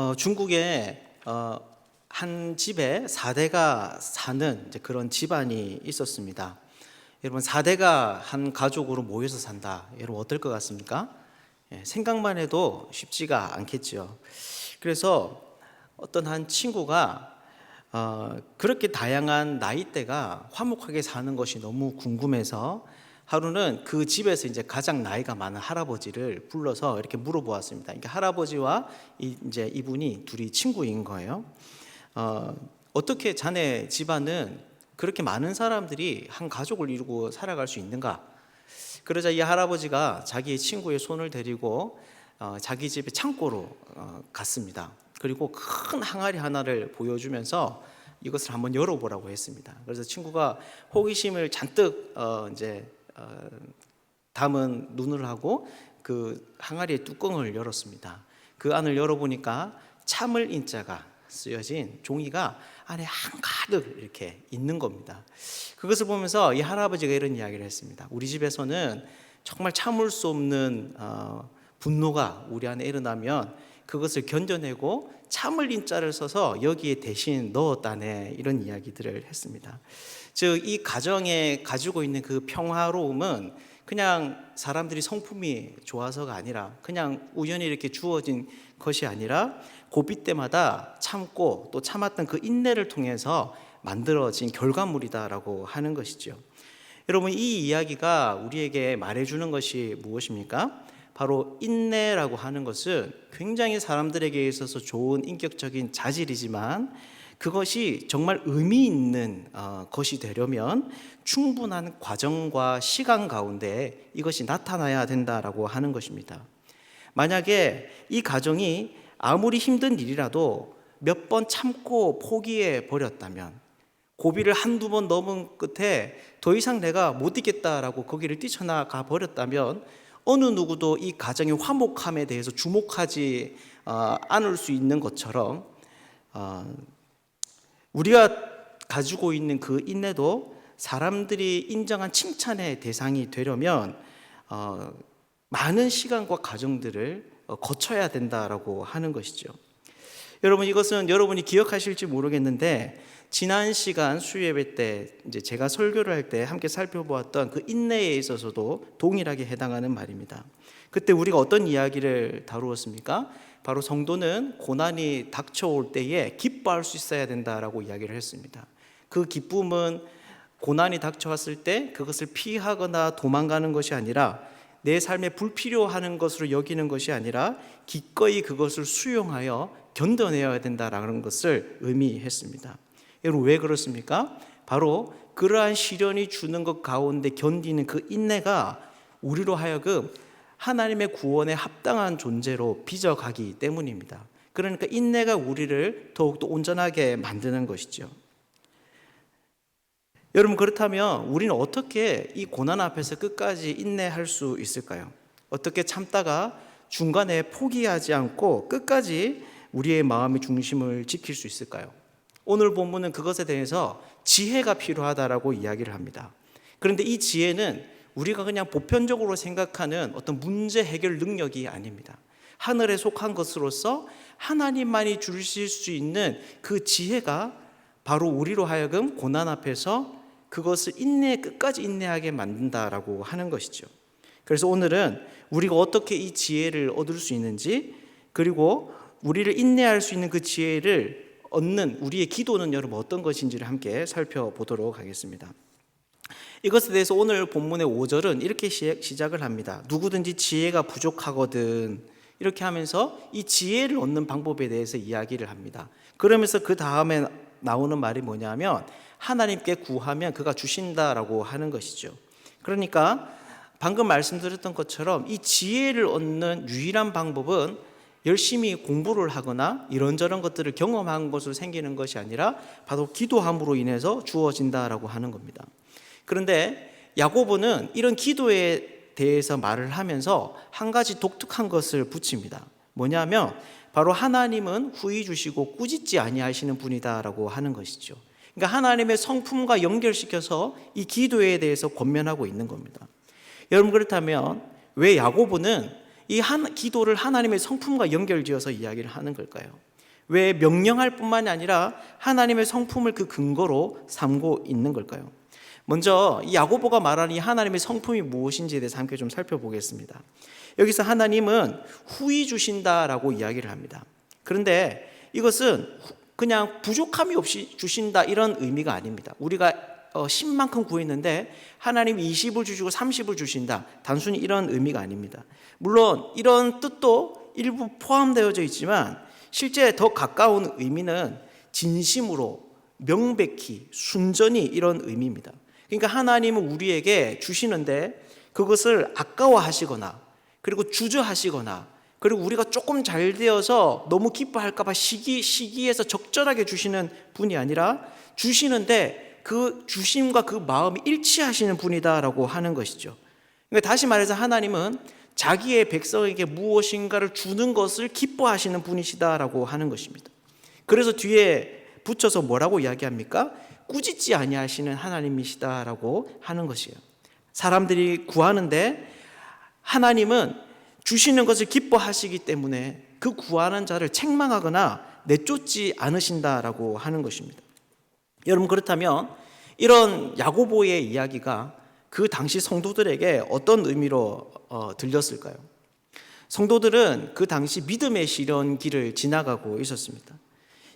어, 중국에 어, 한 집에 4대가 사는 그런 집안이 있었습니다. 여러분 4대가 한 가족으로 모여서 산다. 여러분 어떨 것 같습니까? 예, 생각만 해도 쉽지가 않겠죠. 그래서 어떤 한 친구가 어, 그렇게 다양한 나이대가 화목하게 사는 것이 너무 궁금해서 하루는 그 집에서 이제 가장 나이가 많은 할아버지를 불러서 이렇게 물어보았습니다. 그러니까 할아버지와 이, 이제 이분이 둘이 친구인 거예요. 어, 어떻게 자네 집안은 그렇게 많은 사람들이 한 가족을 이루고 살아갈 수 있는가? 그러자 이 할아버지가 자기의 친구의 손을 데리고 어, 자기 집의 창고로 어, 갔습니다. 그리고 큰 항아리 하나를 보여주면서 이것을 한번 열어보라고 했습니다. 그래서 친구가 호기심을 잔뜩 어, 이제 어, 담은 눈을 하고 그 항아리의 뚜껑을 열었습니다. 그 안을 열어보니까 참을 인자가 쓰여진 종이가 안에 한가득 이렇게 있는 겁니다. 그것을 보면서 이 할아버지가 이런 이야기를 했습니다. 우리 집에서는 정말 참을 수 없는 어, 분노가 우리 안에 일어나면 그것을 견뎌내고 참을 인자를 써서 여기에 대신 넣었다네 이런 이야기들을 했습니다. 즉 이 가정에 가지고 있는 그 평화로움은 그냥 사람들이 성품이 좋아서가 아니라 그냥 우연히 이렇게 주어진 것이 아니라 고비 때마다 참고 또 참았던 그 인내를 통해서 만들어진 결과물이다라고 하는 것이죠. 여러분 이 이야기가 우리에게 말해주는 것이 무엇입니까? 바로 인내라고 하는 것은 굉장히 사람들에게 있어서 좋은 인격적인 자질이지만 그것이 정말 의미 있는 어, 것이 되려면 충분한 과정과 시간 가운데 이것이 나타나야 된다라고 하는 것입니다. 만약에 이 가정이 아무리 힘든 일이라도 몇 번 참고 포기해 버렸다면 고비를 한두 번 넘은 끝에 더 이상 내가 못 있겠다라고 거기를 뛰쳐나가 버렸다면 어느 누구도 이 가정의 화목함에 대해서 주목하지 어, 않을 수 있는 것처럼 어, 우리가 가지고 있는 그 인내도 사람들이 인정한 칭찬의 대상이 되려면 어, 많은 시간과 과정들을 어, 거쳐야 된다라고 하는 것이죠. 여러분 이것은 여러분이 기억하실지 모르겠는데 지난 시간 수요예배 때 이제 제가 설교를 할 때 함께 살펴보았던 그 인내에 있어서도 동일하게 해당하는 말입니다. 그때 우리가 어떤 이야기를 다루었습니까? 바로 성도는 고난이 닥쳐올 때에 기뻐할 수 있어야 된다라고 이야기를 했습니다. 그 기쁨은 고난이 닥쳐왔을 때 그것을 피하거나 도망가는 것이 아니라 내 삶에 불필요하는 것으로 여기는 것이 아니라 기꺼이 그것을 수용하여 견뎌내야 된다라는 것을 의미했습니다. 여러분 왜 그렇습니까? 바로 그러한 시련이 주는 것 가운데 견디는 그 인내가 우리로 하여금 하나님의 구원에 합당한 존재로 빚어가기 때문입니다. 그러니까 인내가 우리를 더욱더 온전하게 만드는 것이죠. 여러분 그렇다면 우리는 어떻게 이 고난 앞에서 끝까지 인내할 수 있을까요? 어떻게 참다가 중간에 포기하지 않고 끝까지 우리의 마음의 중심을 지킬 수 있을까요? 오늘 본문은 그것에 대해서 지혜가 필요하다라고 이야기를 합니다. 그런데 이 지혜는 우리가 그냥 보편적으로 생각하는 어떤 문제 해결 능력이 아닙니다. 하늘에 속한 것으로서 하나님만이 주실 수 있는 그 지혜가 바로 우리로 하여금 고난 앞에서 그것을 인내 끝까지 인내하게 만든다라고 하는 것이죠. 그래서 오늘은 우리가 어떻게 이 지혜를 얻을 수 있는지 그리고 우리를 인내할 수 있는 그 지혜를 얻는 우리의 기도는 여러분 어떤 것인지를 함께 살펴보도록 하겠습니다. 이것에 대해서 오늘 본문의 5절은 이렇게 시작을 합니다. 누구든지 지혜가 부족하거든 이렇게 하면서 이 지혜를 얻는 방법에 대해서 이야기를 합니다. 그러면서 그 다음에 나오는 말이 뭐냐면 하나님께 구하면 그가 주신다라고 하는 것이죠. 그러니까 방금 말씀드렸던 것처럼 이 지혜를 얻는 유일한 방법은 열심히 공부를 하거나 이런저런 것들을 경험한 것으로 생기는 것이 아니라 바로 기도함으로 인해서 주어진다라고 하는 겁니다. 그런데 야고보는 이런 기도에 대해서 말을 하면서 한 가지 독특한 것을 붙입니다. 뭐냐면 바로 하나님은 후히 주시고 꾸짖지 아니하시는 분이다라고 하는 것이죠. 그러니까 하나님의 성품과 연결시켜서 이 기도에 대해서 권면하고 있는 겁니다. 여러분 그렇다면 왜 야고보는 이 한, 기도를 하나님의 성품과 연결지어서 이야기를 하는 걸까요? 왜 명령할 뿐만이 아니라 하나님의 성품을 그 근거로 삼고 있는 걸까요? 먼저 이 야고보가 말하는 이 하나님의 성품이 무엇인지에 대해서 함께 좀 살펴보겠습니다. 여기서 하나님은 후히 주신다라고 이야기를 합니다. 그런데 이것은 그냥 부족함이 없이 주신다 이런 의미가 아닙니다. 우리가 어, 10만큼 구했는데 하나님이 20을 주시고 30을 주신다. 단순히 이런 의미가 아닙니다. 물론 이런 뜻도 일부 포함되어져 있지만 실제 더 가까운 의미는 진심으로 명백히 순전히 이런 의미입니다. 그러니까 하나님은 우리에게 주시는데 그것을 아까워하시거나 그리고 주저하시거나 그리고 우리가 조금 잘 되어서 너무 기뻐할까봐 시기 시기에서 적절하게 주시는 분이 아니라 주시는데 그 주심과 그 마음이 일치하시는 분이다라고 하는 것이죠. 그러니까 다시 말해서 하나님은 자기의 백성에게 무엇인가를 주는 것을 기뻐하시는 분이시다라고 하는 것입니다. 그래서 뒤에 붙여서 뭐라고 이야기합니까? 꾸짖지 아니하시는 하나님이시다라고 하는 것이에요. 사람들이 구하는데 하나님은 주시는 것을 기뻐하시기 때문에 그 구하는 자를 책망하거나 내쫓지 않으신다라고 하는 것입니다. 여러분 그렇다면 이런 야고보의 이야기가 그 당시 성도들에게 어떤 의미로 어, 들렸을까요? 성도들은 그 당시 믿음의 시련길을 지나가고 있었습니다.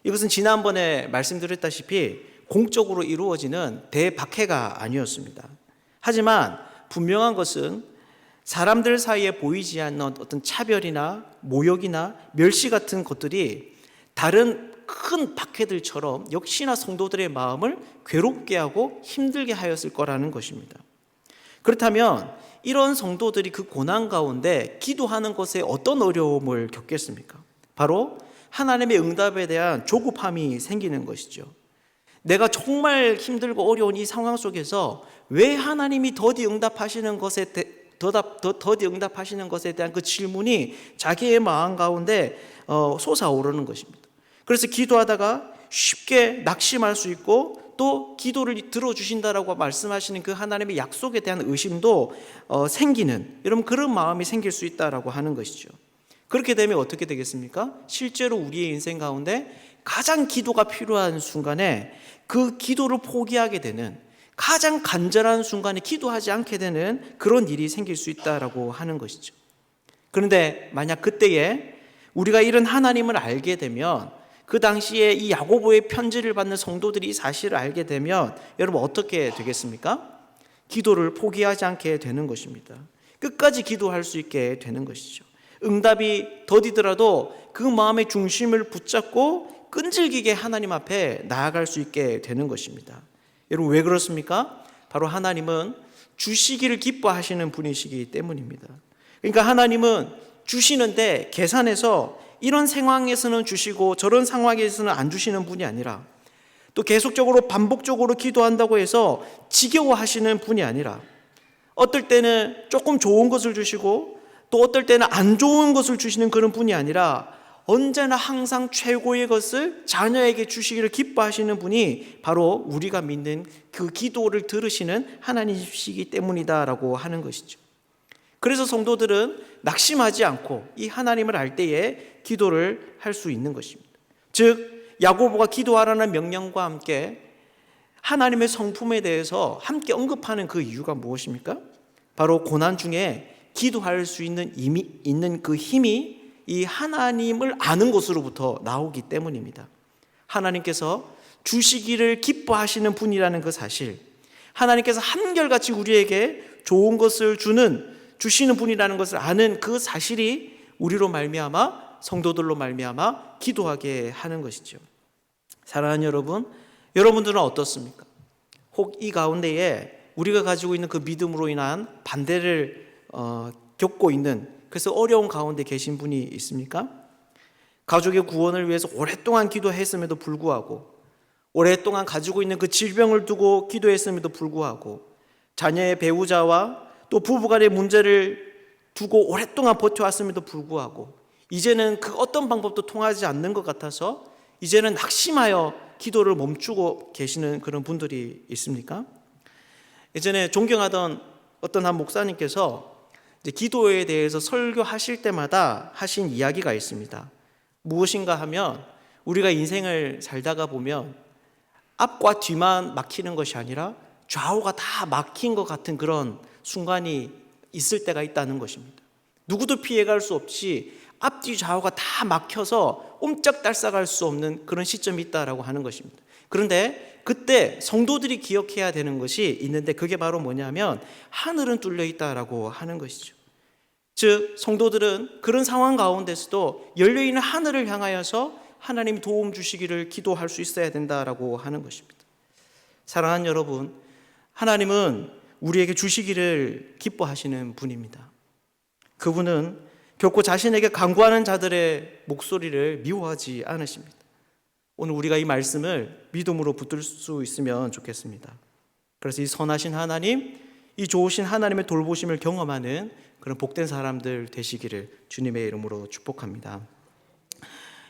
이것은 지난번에 말씀드렸다시피 공적으로 이루어지는 대박해가 아니었습니다. 하지만 분명한 것은 사람들 사이에 보이지 않는 어떤 차별이나 모욕이나 멸시 같은 것들이 다른 큰 박해들처럼 역시나 성도들의 마음을 괴롭게 하고 힘들게 하였을 거라는 것입니다. 그렇다면 이런 성도들이 그 고난 가운데 기도하는 것에 어떤 어려움을 겪겠습니까? 바로 하나님의 응답에 대한 조급함이 생기는 것이죠. 내가 정말 힘들고 어려운 이 상황 속에서 왜 하나님이 더디 응답하시는 것에 대, 더답, 더, 더디 응답하시는 것에 대한 그 질문이 자기의 마음 가운데 어, 솟아오르는 것입니다. 그래서 기도하다가 쉽게 낙심할 수 있고 또 기도를 들어주신다라고 말씀하시는 그 하나님의 약속에 대한 의심도 어, 생기는 여러분 그런 마음이 생길 수 있다라고 하는 것이죠. 그렇게 되면 어떻게 되겠습니까? 실제로 우리의 인생 가운데 가장 기도가 필요한 순간에 그 기도를 포기하게 되는 가장 간절한 순간에 기도하지 않게 되는 그런 일이 생길 수 있다라고 하는 것이죠. 그런데 만약 그때에 우리가 이런 하나님을 알게 되면 그 당시에 이 야고보의 편지를 받는 성도들이 이 사실을 알게 되면 여러분 어떻게 되겠습니까? 기도를 포기하지 않게 되는 것입니다. 끝까지 기도할 수 있게 되는 것이죠. 응답이 더디더라도 그 마음의 중심을 붙잡고 끈질기게 하나님 앞에 나아갈 수 있게 되는 것입니다. 여러분 왜 그렇습니까? 바로 하나님은 주시기를 기뻐하시는 분이시기 때문입니다. 그러니까 하나님은 주시는데 계산해서 이런 상황에서는 주시고 저런 상황에서는 안 주시는 분이 아니라 또 계속적으로 반복적으로 기도한다고 해서 지겨워하시는 분이 아니라 어떨 때는 조금 좋은 것을 주시고 또 어떨 때는 안 좋은 것을 주시는 그런 분이 아니라 언제나 항상 최고의 것을 자녀에게 주시기를 기뻐하시는 분이 바로 우리가 믿는 그 기도를 들으시는 하나님이시기 때문이다라고 하는 것이죠. 그래서 성도들은 낙심하지 않고 이 하나님을 알 때에 기도를 할 수 있는 것입니다. 즉 야고보가 기도하라는 명령과 함께 하나님의 성품에 대해서 함께 언급하는 그 이유가 무엇입니까? 바로 고난 중에 기도할 수 있는 있는 그 힘이 이 하나님을 아는 것으로부터 나오기 때문입니다. 하나님께서 주시기를 기뻐하시는 분이라는 그 사실, 하나님께서 한결같이 우리에게 좋은 것을 주는 주시는 분이라는 것을 아는 그 사실이 우리로 말미암아 성도들로 말미암아 기도하게 하는 것이죠. 사랑하는 여러분, 여러분들은 어떻습니까? 혹 이 가운데에 우리가 가지고 있는 그 믿음으로 인한 반대를 어, 겪고 있는 그래서 어려운 가운데 계신 분이 있습니까? 가족의 구원을 위해서 오랫동안 기도했음에도 불구하고 오랫동안 가지고 있는 그 질병을 두고 기도했음에도 불구하고 자녀의 배우자와 또 부부간의 문제를 두고 오랫동안 버텨왔음에도 불구하고 이제는 그 어떤 방법도 통하지 않는 것 같아서 이제는 낙심하여 기도를 멈추고 계시는 그런 분들이 있습니까? 예전에 존경하던 어떤 한 목사님께서 기도에 대해서 설교하실 때마다 하신 이야기가 있습니다. 무엇인가 하면 우리가 인생을 살다가 보면 앞과 뒤만 막히는 것이 아니라 좌우가 다 막힌 것 같은 그런 순간이 있을 때가 있다는 것입니다. 누구도 피해갈 수 없이 앞뒤 좌우가 다 막혀서 옴짝달싹할 수 없는 그런 시점이 있다라고 하는 것입니다. 그런데 그때 성도들이 기억해야 되는 것이 있는데 그게 바로 뭐냐면 하늘은 뚫려 있다라고 하는 것이죠. 즉 성도들은 그런 상황 가운데서도 열려 있는 하늘을 향하여서 하나님 도움 주시기를 기도할 수 있어야 된다라고 하는 것입니다. 사랑하는 여러분, 하나님은 우리에게 주시기를 기뻐하시는 분입니다. 그분은 결코 자신에게 강구하는 자들의 목소리를 미워하지 않으십니다. 오늘 우리가 이 말씀을 믿음으로 붙들 수 있으면 좋겠습니다. 그래서 이 선하신 하나님, 이 좋으신 하나님의 돌보심을 경험하는 그런 복된 사람들 되시기를 주님의 이름으로 축복합니다.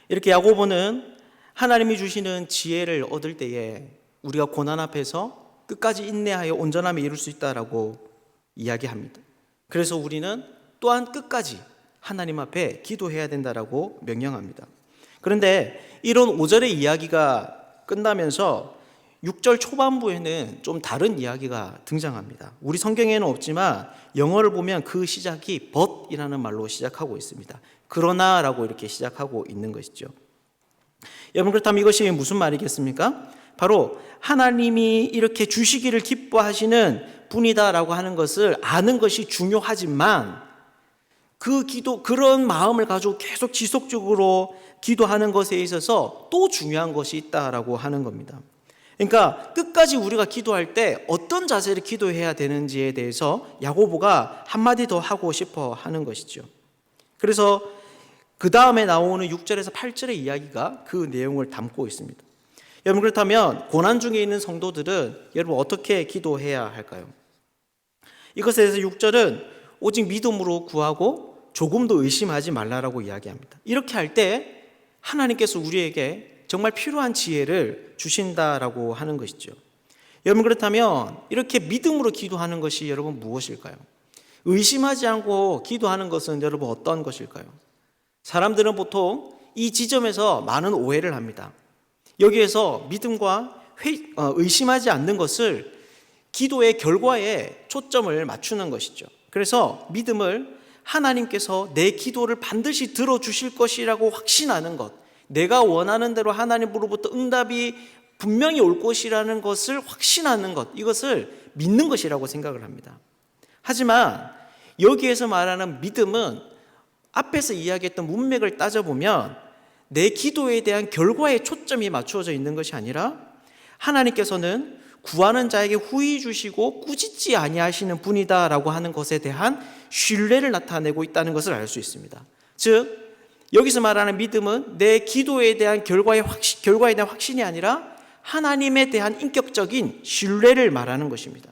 이렇게 야고보는 하나님이 주시는 지혜를 얻을 때에 우리가 고난 앞에서 끝까지 인내하여 온전함에 이룰 수 있다라고 이야기합니다. 그래서 우리는 또한 끝까지 하나님 앞에 기도해야 된다라고 명령합니다. 그런데 이런 5절의 이야기가 끝나면서 6절 초반부에는 좀 다른 이야기가 등장합니다. 우리 성경에는 없지만 영어를 보면 그 시작이 but이라는 말로 시작하고 있습니다. 그러나라고 이렇게 시작하고 있는 것이죠. 여러분 그렇다면 이것이 무슨 말이겠습니까? 바로 하나님이 이렇게 주시기를 기뻐하시는 분이다라고 하는 것을 아는 것이 중요하지만 그 기도 그런 마음을 가지고 계속 지속적으로 기도하는 것에 있어서 또 중요한 것이 있다라고 하는 겁니다. 그러니까 끝까지 우리가 기도할 때 어떤 자세를 기도해야 되는지에 대해서 야고보가 한마디 더 하고 싶어 하는 것이죠. 그래서 그 다음에 나오는 6절에서 8절의 이야기가 그 내용을 담고 있습니다. 여러분 그렇다면 고난 중에 있는 성도들은 여러분 어떻게 기도해야 할까요? 이것에 대해서 6절은 오직 믿음으로 구하고 조금도 의심하지 말라라고 이야기합니다. 이렇게 할 때 하나님께서 우리에게 정말 필요한 지혜를 주신다라고 하는 것이죠. 여러분 그렇다면 이렇게 믿음으로 기도하는 것이 여러분 무엇일까요? 의심하지 않고 기도하는 것은 여러분 어떤 것일까요? 사람들은 보통 이 지점에서 많은 오해를 합니다. 여기에서 믿음과 회, 어, 의심하지 않는 것을 기도의 결과에 초점을 맞추는 것이죠. 그래서 믿음을 하나님께서 내 기도를 반드시 들어주실 것이라고 확신하는 것, 내가 원하는 대로 하나님으로부터 응답이 분명히 올 것이라는 것을 확신하는 것, 이것을 믿는 것이라고 생각을 합니다. 하지만 여기에서 말하는 믿음은 앞에서 이야기했던 문맥을 따져보면 내 기도에 대한 결과에 초점이 맞추어져 있는 것이 아니라 하나님께서는 구하는 자에게 후히 주시고 꾸짖지 아니하시는 분이다라고 하는 것에 대한 신뢰를 나타내고 있다는 것을 알 수 있습니다. 즉 여기서 말하는 믿음은 내 기도에 대한 결과의 확신, 결과에 대한 확신이 아니라 하나님에 대한 인격적인 신뢰를 말하는 것입니다.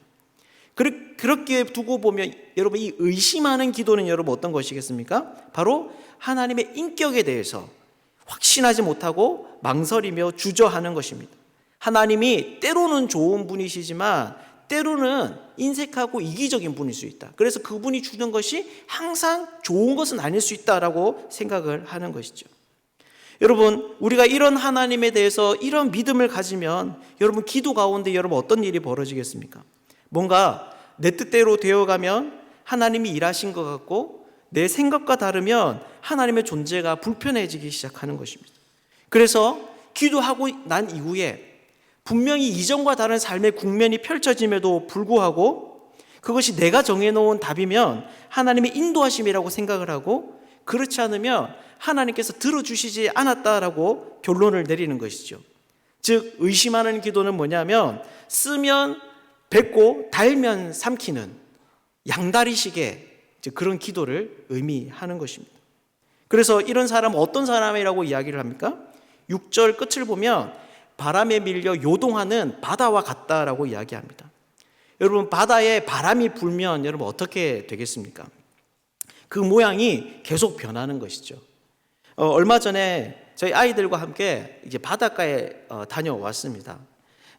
그렇게 두고 보면 여러분 이 의심하는 기도는 여러분 어떤 것이겠습니까? 바로 하나님의 인격에 대해서 확신하지 못하고 망설이며 주저하는 것입니다. 하나님이 때로는 좋은 분이시지만 때로는 인색하고 이기적인 분일 수 있다. 그래서 그분이 주는 것이 항상 좋은 것은 아닐 수 있다라고 생각을 하는 것이죠. 여러분, 우리가 이런 하나님에 대해서 이런 믿음을 가지면 여러분 기도 가운데 여러분 어떤 일이 벌어지겠습니까? 뭔가 내 뜻대로 되어가면 하나님이 일하신 것 같고 내 생각과 다르면 하나님의 존재가 불편해지기 시작하는 것입니다. 그래서 기도하고 난 이후에 분명히 이전과 다른 삶의 국면이 펼쳐짐에도 불구하고 그것이 내가 정해놓은 답이면 하나님의 인도하심이라고 생각을 하고 그렇지 않으면 하나님께서 들어주시지 않았다라고 결론을 내리는 것이죠. 즉, 의심하는 기도는 뭐냐면 쓰면 뱉고 달면 삼키는 양다리식의 그런 기도를 의미하는 것입니다. 그래서 이런 사람은 어떤 사람이라고 이야기를 합니까? 6절 끝을 보면 바람에 밀려 요동하는 바다와 같다라고 이야기합니다. 여러분 바다에 바람이 불면 여러분 어떻게 되겠습니까? 그 모양이 계속 변하는 것이죠. 어, 얼마 전에 저희 아이들과 함께 이제 바닷가에 어, 다녀왔습니다.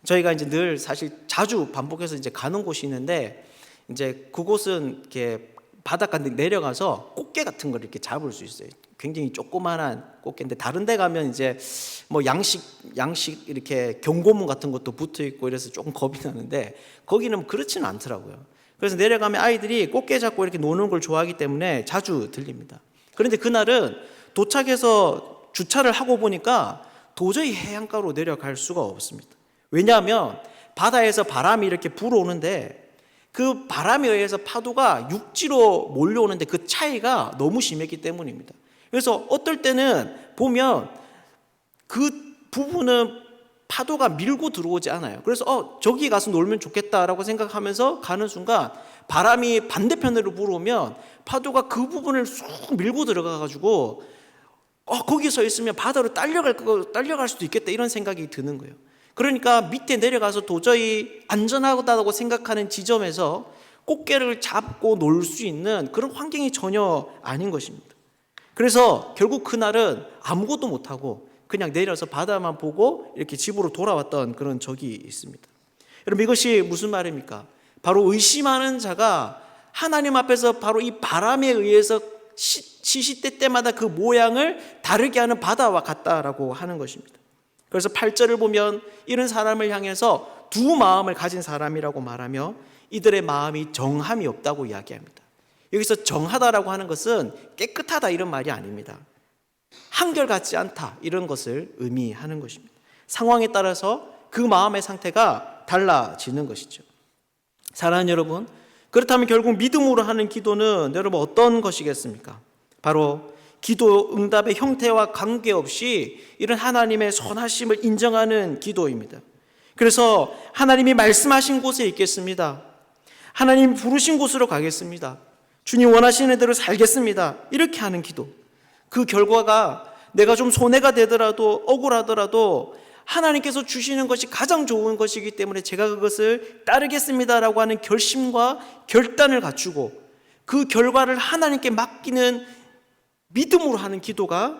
저희가 이제 늘 사실 자주 반복해서 이제 가는 곳이 있는데 이제 그곳은 이렇게 바닷가 내려가서 꽃게 같은 걸 이렇게 잡을 수 있어요. 굉장히 조그만한 꽃게인데 다른 데 가면 이제 뭐 양식 양식 이렇게 경고문 같은 것도 붙어 있고 이래서 조금 겁이 나는데 거기는 그렇지는 않더라고요. 그래서 내려가면 아이들이 꽃게 잡고 이렇게 노는 걸 좋아하기 때문에 자주 들립니다. 그런데 그날은 도착해서 주차를 하고 보니까 도저히 해안가로 내려갈 수가 없습니다. 왜냐하면 바다에서 바람이 이렇게 불어오는데 그 바람에 의해서 파도가 육지로 몰려오는데 그 차이가 너무 심했기 때문입니다. 그래서 어떨 때는 보면 그 부분은 파도가 밀고 들어오지 않아요. 그래서 어 저기 가서 놀면 좋겠다라고 생각하면서 가는 순간 바람이 반대편으로 불어오면 파도가 그 부분을 쑥 밀고 들어가 가지고 어 거기 서 있으면 바다로 딸려갈 거 딸려갈 수도 있겠다 이런 생각이 드는 거예요. 그러니까 밑에 내려가서 도저히 안전하다고 생각하는 지점에서 꽃게를 잡고 놀 수 있는 그런 환경이 전혀 아닌 것입니다. 그래서 결국 그날은 아무것도 못하고 그냥 내려서 바다만 보고 이렇게 집으로 돌아왔던 그런 적이 있습니다. 여러분 이것이 무슨 말입니까? 바로 의심하는 자가 하나님 앞에서 바로 이 바람에 의해서 시, 시시때 때마다 그 모양을 다르게 하는 바다와 같다라고 하는 것입니다. 그래서 8절을 보면 이런 사람을 향해서 두 마음을 가진 사람이라고 말하며 이들의 마음이 정함이 없다고 이야기합니다. 여기서 정하다라고 하는 것은 깨끗하다 이런 말이 아닙니다. 한결같지 않다 이런 것을 의미하는 것입니다. 상황에 따라서 그 마음의 상태가 달라지는 것이죠. 사랑하는 여러분, 그렇다면 결국 믿음으로 하는 기도는 여러분 어떤 것이겠습니까? 바로 기도 응답의 형태와 관계없이 이런 하나님의 선하심을 인정하는 기도입니다. 그래서 하나님이 말씀하신 곳에 있겠습니다. 하나님 부르신 곳으로 가겠습니다. 주님 원하시는 대로 살겠습니다. 이렇게 하는 기도. 그 결과가 내가 좀 손해가 되더라도 억울하더라도 하나님께서 주시는 것이 가장 좋은 것이기 때문에 제가 그것을 따르겠습니다라고 하는 결심과 결단을 갖추고 그 결과를 하나님께 맡기는 믿음으로 하는 기도가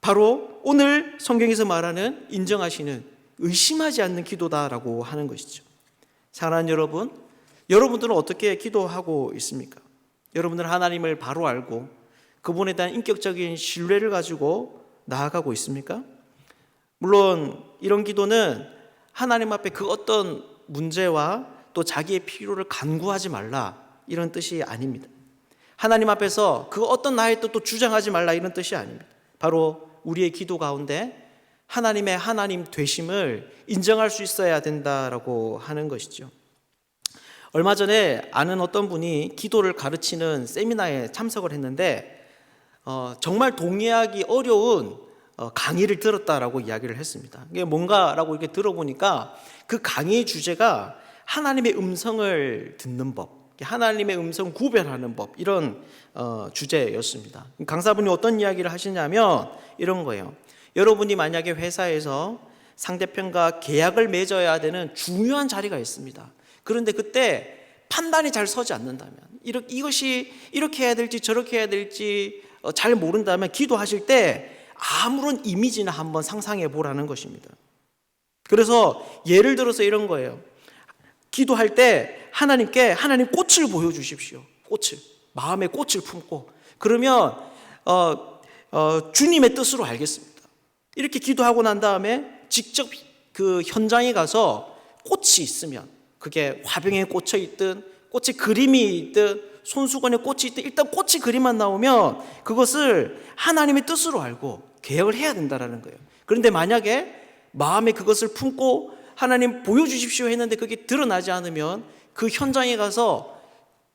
바로 오늘 성경에서 말하는 인정하시는 의심하지 않는 기도다라고 하는 것이죠. 사랑하는 여러분, 여러분들은 어떻게 기도하고 있습니까? 여러분들은 하나님을 바로 알고 그분에 대한 인격적인 신뢰를 가지고 나아가고 있습니까? 물론 이런 기도는 하나님 앞에 그 어떤 문제와 또 자기의 필요를 간구하지 말라 이런 뜻이 아닙니다. 하나님 앞에서 그 어떤 나의 뜻도 주장하지 말라 이런 뜻이 아닙니다. 바로 우리의 기도 가운데 하나님의 하나님 되심을 인정할 수 있어야 된다라고 하는 것이죠. 얼마 전에 아는 어떤 분이 기도를 가르치는 세미나에 참석을 했는데 어, 정말 동의하기 어려운 어, 강의를 들었다라고 이야기를 했습니다. 이게 뭔가라고 이렇게 들어보니까 그 강의 주제가 하나님의 음성을 듣는 법, 하나님의 음성 구별하는 법 이런 어, 주제였습니다. 강사분이 어떤 이야기를 하시냐면 이런 거예요. 여러분이 만약에 회사에서 상대편과 계약을 맺어야 되는 중요한 자리가 있습니다. 그런데 그때 판단이 잘 서지 않는다면 이것이 이렇게 해야 될지 저렇게 해야 될지 어, 잘 모른다면 기도하실 때 아무런 이미지나 한번 상상해 보라는 것입니다. 그래서 예를 들어서 이런 거예요. 기도할 때 하나님께 하나님 꽃을 보여주십시오. 꽃을 마음의 꽃을 품고 그러면 어, 어, 주님의 뜻으로 알겠습니다. 이렇게 기도하고 난 다음에 직접 그 현장에 가서 꽃이 있으면 그게 화병에 꽂혀 있든 꽃에 그림이 있든 손수건에 꽃이 있든 일단 꽃이 그림만 나오면 그것을 하나님의 뜻으로 알고 계획을 해야 된다라는 거예요. 그런데 만약에 마음에 그것을 품고 하나님 보여주십시오 했는데 그게 드러나지 않으면 그 현장에 가서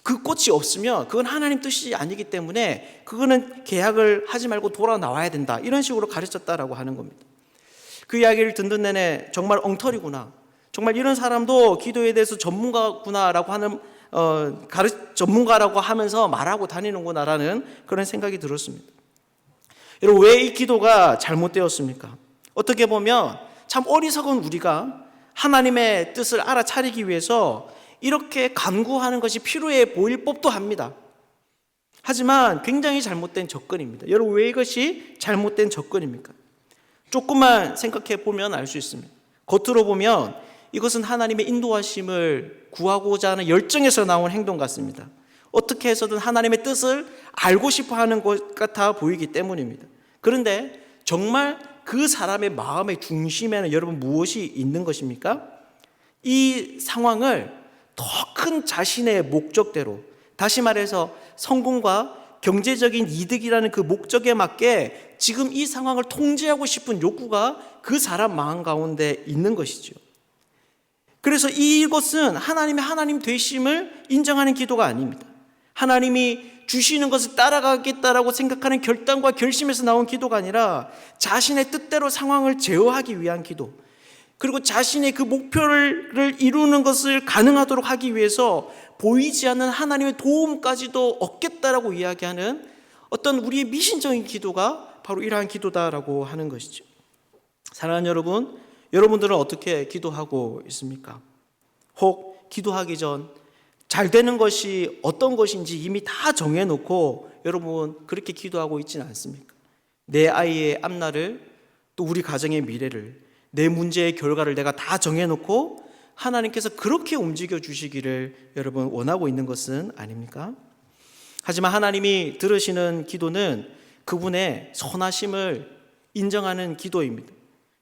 그 꽃이 없으면 그건 하나님 뜻이 아니기 때문에 그거는 계약을 하지 말고 돌아 나와야 된다. 이런 식으로 가르쳤다라고 하는 겁니다. 그 이야기를 듣는 내내 정말 엉터리구나. 정말 이런 사람도 기도에 대해서 전문가구나라고 하는 어, 가르, 전문가라고 하면서 말하고 다니는구나라는 그런 생각이 들었습니다. 여러분 왜 이 기도가 잘못되었습니까? 어떻게 보면 참 어리석은 우리가 하나님의 뜻을 알아차리기 위해서 이렇게 간구하는 것이 필요해 보일 법도 합니다. 하지만 굉장히 잘못된 접근입니다. 여러분 왜 이것이 잘못된 접근입니까? 조금만 생각해 보면 알 수 있습니다. 겉으로 보면 이것은 하나님의 인도하심을 구하고자 하는 열정에서 나온 행동 같습니다. 어떻게 해서든 하나님의 뜻을 알고 싶어 하는 것 같아 보이기 때문입니다. 그런데 정말 그 사람의 마음의 중심에는 여러분 무엇이 있는 것입니까? 이 상황을 더 큰 자신의 목적대로 다시 말해서 성공과 경제적인 이득이라는 그 목적에 맞게 지금 이 상황을 통제하고 싶은 욕구가 그 사람 마음 가운데 있는 것이죠. 그래서 이것은 하나님의 하나님 되심을 인정하는 기도가 아닙니다. 하나님이 주시는 것을 따라가겠다라고 생각하는 결단과 결심에서 나온 기도가 아니라 자신의 뜻대로 상황을 제어하기 위한 기도. 그리고 자신의 그 목표를 이루는 것을 가능하도록 하기 위해서 보이지 않는 하나님의 도움까지도 얻겠다라고 이야기하는 어떤 우리의 미신적인 기도가 바로 이러한 기도다라고 하는 것이죠. 사랑하는 여러분, 여러분들은 어떻게 기도하고 있습니까? 혹 기도하기 전 잘 되는 것이 어떤 것인지 이미 다 정해놓고 여러분 그렇게 기도하고 있지는 않습니까? 내 아이의 앞날을 또 우리 가정의 미래를 내 문제의 결과를 내가 다 정해놓고 하나님께서 그렇게 움직여 주시기를 여러분 원하고 있는 것은 아닙니까? 하지만 하나님이 들으시는 기도는 그분의 선하심을 인정하는 기도입니다.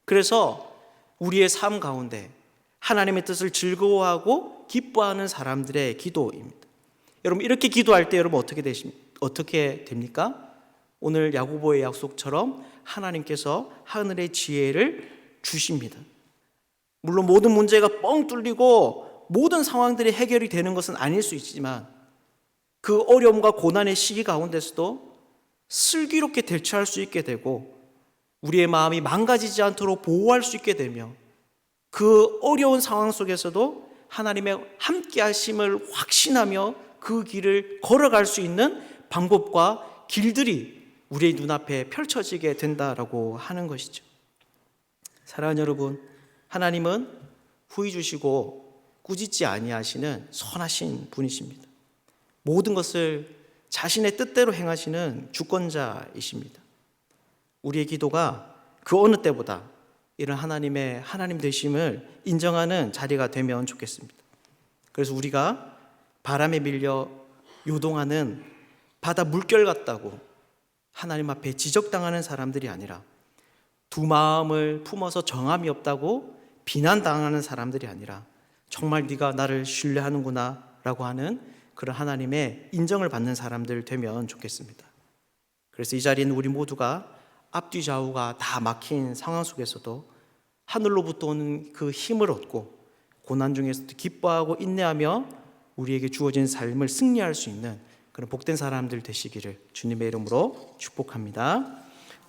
그래서 우리의 삶 가운데 하나님의 뜻을 즐거워하고 기뻐하는 사람들의 기도입니다. 여러분 이렇게 기도할 때 여러분 어떻게 되십 어떻게 됩니까? 오늘 야고보의 약속처럼 하나님께서 하늘의 지혜를 주십니다. 물론 모든 문제가 뻥 뚫리고 모든 상황들이 해결이 되는 것은 아닐 수 있지만 그 어려움과 고난의 시기 가운데서도 슬기롭게 대처할 수 있게 되고 우리의 마음이 망가지지 않도록 보호할 수 있게 되며 그 어려운 상황 속에서도 하나님의 함께 하심을 확신하며 그 길을 걸어갈 수 있는 방법과 길들이 우리의 눈앞에 펼쳐지게 된다라고 하는 것이죠. 사랑하는 여러분, 하나님은 후히 주시고 꾸짖지 아니하시는 선하신 분이십니다. 모든 것을 자신의 뜻대로 행하시는 주권자이십니다. 우리의 기도가 그 어느 때보다 이런 하나님의 하나님 되심을 인정하는 자리가 되면 좋겠습니다. 그래서 우리가 바람에 밀려 요동하는 바다 물결 같다고 하나님 앞에 지적당하는 사람들이 아니라 두 마음을 품어서 정함이 없다고 비난당하는 사람들이 아니라 정말 네가 나를 신뢰하는구나라고 하는 그런 하나님의 인정을 받는 사람들 되면 좋겠습니다. 그래서 이 자리는 우리 모두가 앞뒤 좌우가 다 막힌 상황 속에서도 하늘로부터 오는 그 힘을 얻고 고난 중에서도 기뻐하고 인내하며 우리에게 주어진 삶을 승리할 수 있는 그런 복된 사람들 되시기를 주님의 이름으로 축복합니다.